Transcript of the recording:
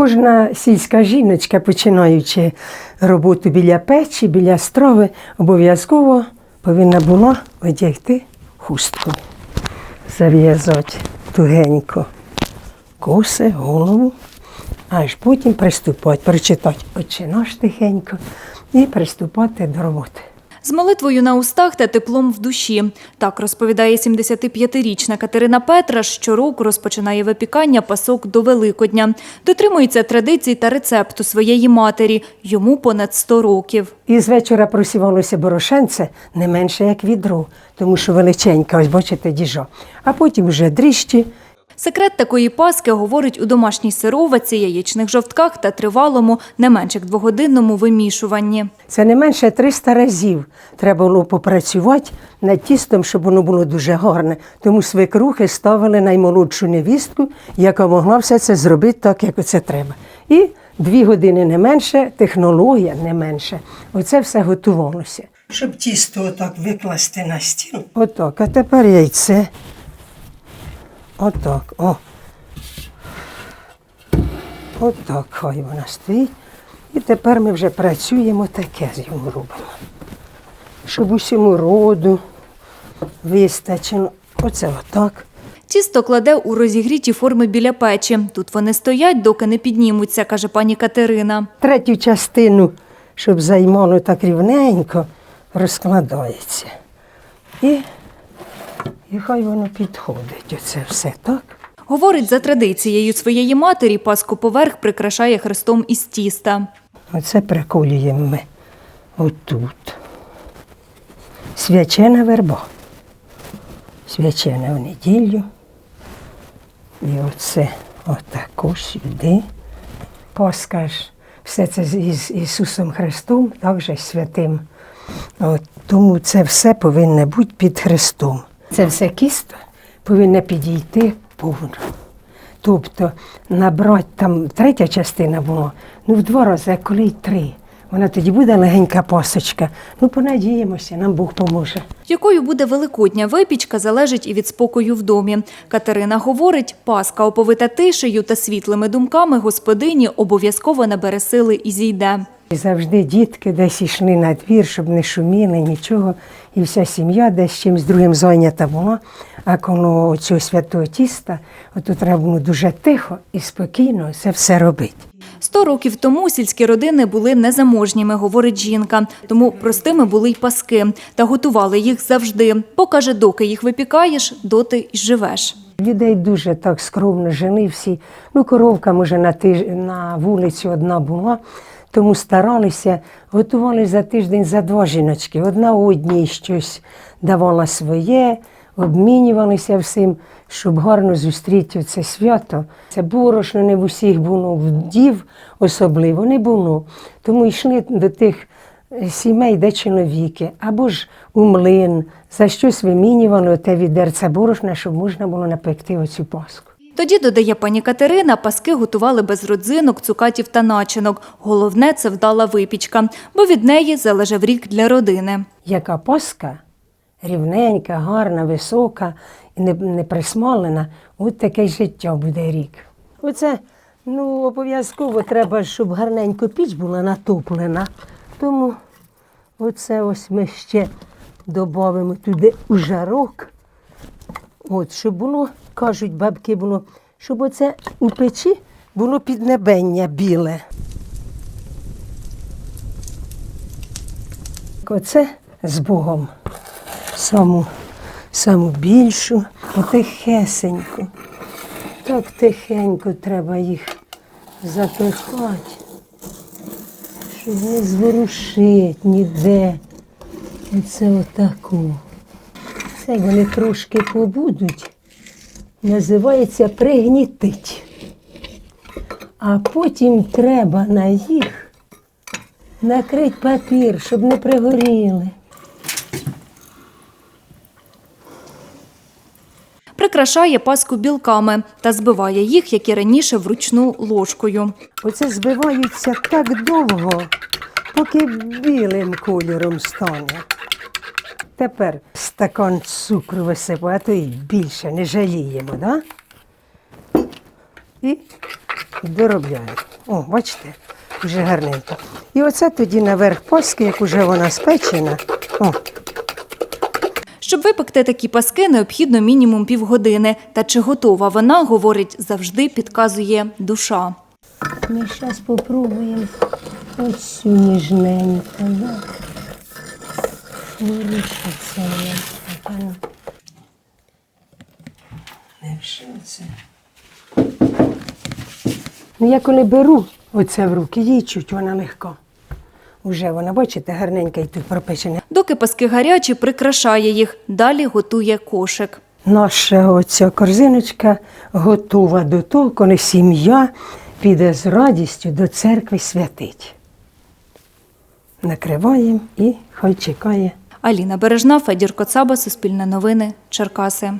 Кожна сільська жіночка, починаючи роботу біля печі, біля страви, обов'язково повинна була одягти хустку, зав'язати тугенько коси, голову, аж потім приступати, прочитати «Отче наш» тихенько і приступати до роботи. З молитвою на устах та теплом в душі. Так розповідає 75-річна Катерина Петра. Щороку розпочинає випікання пасок до Великодня. Дотримується традицій та рецепту своєї матері. Йому понад 100 років. І з вечора просівалося борошенце не менше як відро, тому що величенька, ось бачите, діжо. А потім вже дріжджі. Секрет такої паски говорить у домашній сироваці, яєчних жовтках та тривалому, не менш як двогодинному вимішуванні. Це не менше 300 разів треба було попрацювати над тістом, щоб воно було дуже гарне. Тому свекрухи ставили наймолодшу невістку, яка могла все це зробити так, як це треба. І дві години не менше, технологія не менше. Оце все готувалося. Щоб тісто отак викласти на стіл. Отак, а тепер яйце. Отак, о. Отак хай вона стоїть. І тепер ми вже працюємо таке з його робимо. Щоб усьому роду вистачило. Оце отак. Тісто кладе у розігріті форми біля печі. Тут вони стоять, доки не піднімуться, каже пані Катерина. Третю частину, щоб займало так рівненько, розкладається. І, і хай воно підходить. Оце все так. Говорить, за традицією своєї матері паску поверх прикрашає хрестом із тіста. Оце приколюємо ми отут. Свячена верба. Свячена в неділю. І оце отако сюди. Пасха ж, все це з Ісусом Христом, також святим. От, тому це все повинно бути під Христом. Це все кісто повинно підійти повно. Тобто набрати там третя частина була, ну в два рази, а коли й три. Вона тоді буде легенька пасочка. Ну, понадіємося, нам Бог поможе. Якою буде великодня випічка, залежить і від спокою в домі. Катерина говорить, паска оповита тишею та світлими думками господині обов'язково набере сили і зійде. І завжди дітки десь йшли на двір, щоб не шуміли, нічого. І вся сім'я десь чимось другим зайнята була. А коло цього святого тіста, от треба було дуже тихо і спокійно це все робити. Сто років тому сільські родини були незаможніми, говорить жінка, тому простими були й паски та готували їх завжди. Покаже, доки їх випікаєш, доти й живеш. Людей дуже так скромно жили всі. Ну, коровка, може, на, тиж... на вулиці одна була, тому старалися, готували за тиждень за два жіночки. Одна одній щось давала своє, обмінювалися всім, щоб гарно зустріти це свято. Це борошно не в усіх було, в дів особливо не було. Тому йшли до тих е, сімей, де чоловіки, або ж у млин, за щось вимінювали те відерце борошна, щоб можна було напекти оцю паску. Тоді, додає пані Катерина, паски готували без родзинок, цукатів та начинок. Головне – це вдала випічка, бо від неї залежав рік для родини. Яка паска рівненька, гарна, висока і не, не присмалена, от таке життя буде рік. Оце ну, обов'язково треба, щоб гарненько піч була натоплена. Тому оце ось ми ще додамо туди у жарок. От, щоб було, кажуть бабки, було, щоб оце у печі було піднебення біле. Оце з Богом. Саму, саму більшу, потихесенько. Так тихенько треба їх запихати, щоб не зворушити ніде. Оце отаку. Це вони трошки побудуть, називається пригнітить. А потім треба на їх накрити папір, щоб не пригоріли. Прикрашає паску білками та збиває їх, як і раніше, вручну ложкою. Оце збиваються так довго, поки білим кольором стане. Тепер стакан цукру висипати, а то й більше не жаліємо, да? І доробляємо. О, бачите, вже гарненько. І оце тоді наверх паски, як уже вона спечена. О, Щоб випекти такі паски, необхідно мінімум півгодини. Та чи готова вона, говорить, завжди підказує душа. ми зараз спробуємо оцю ніжненьку. Да. Вирішиться. Не це. Ну, я коли беру оце в руки, їй чуть вона легко. Уже вона, бачите, гарненька і тут пропечена. Доки паски гарячі, прикрашає їх. Далі готує кошик. Наша оця корзиночка готова до того, коли сім'я піде з радістю до церкви святить. Накриваємо і хай чекає. Аліна Бережна, Федір Коцаба, Суспільне новини, Черкаси.